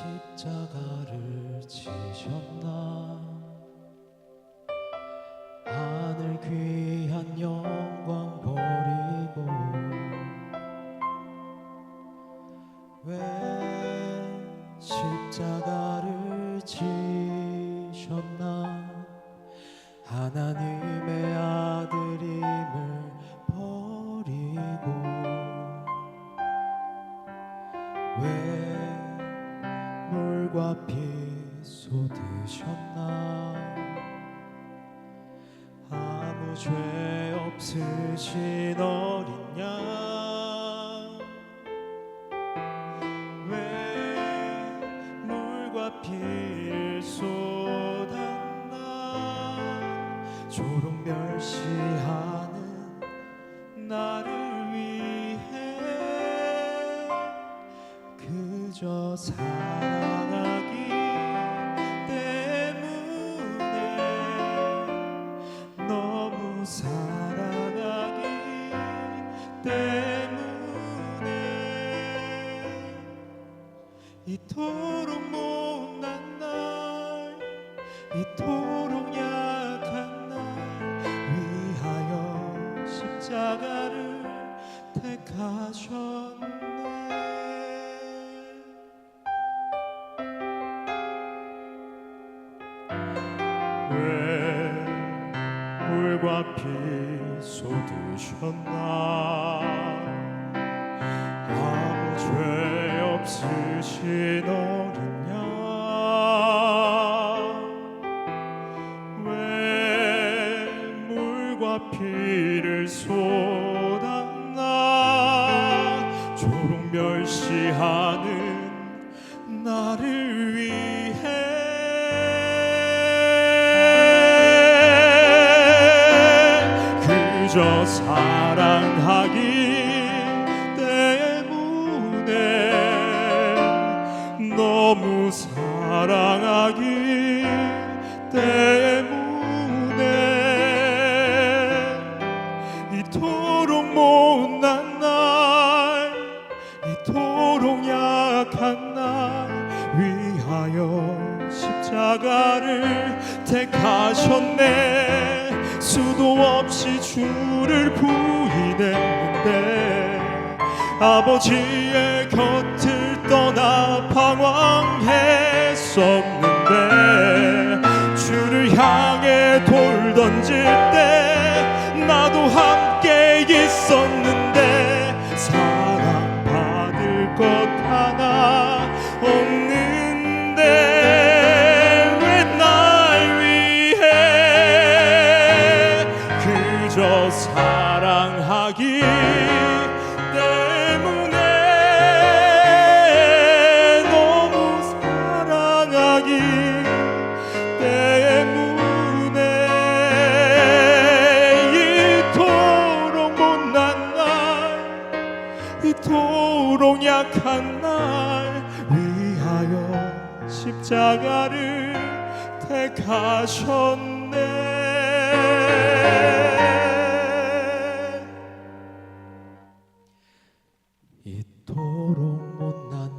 왜 십자가를 지셨나? 하늘 귀한 영광 버리고 왜 십자가 피 쏟으셨나? 아무 죄 없으신 어린 양. 왜 물과 피를 쏟았나? 조롱 멸시하는 나를 위해 그저 사랑 이토록 못난 날 이토록 약한 날 위하여 십자가를 택하셨네. 왜 물과 피 쏟으셨나? 아무 죄 없으신 어린 양왜 물과 피를 쏟았나? 조롱 멸시하는 나를 위해. 그저 사랑하기 때문에 이토록 못난 날 이토록 약한 날 위하여 십자가를 택하셨네. 수도 없이 주를 부인했는데 아버지의 곁을 떠나 방황했었는데 주를 향해 돌 던질 때 나도 함께 있었는데 사랑받을 것 하나 없는데 왜 날 위해 그저 사랑하기 이토록 약한 날 위하여 십자가를 택하셨네. 이토록 못난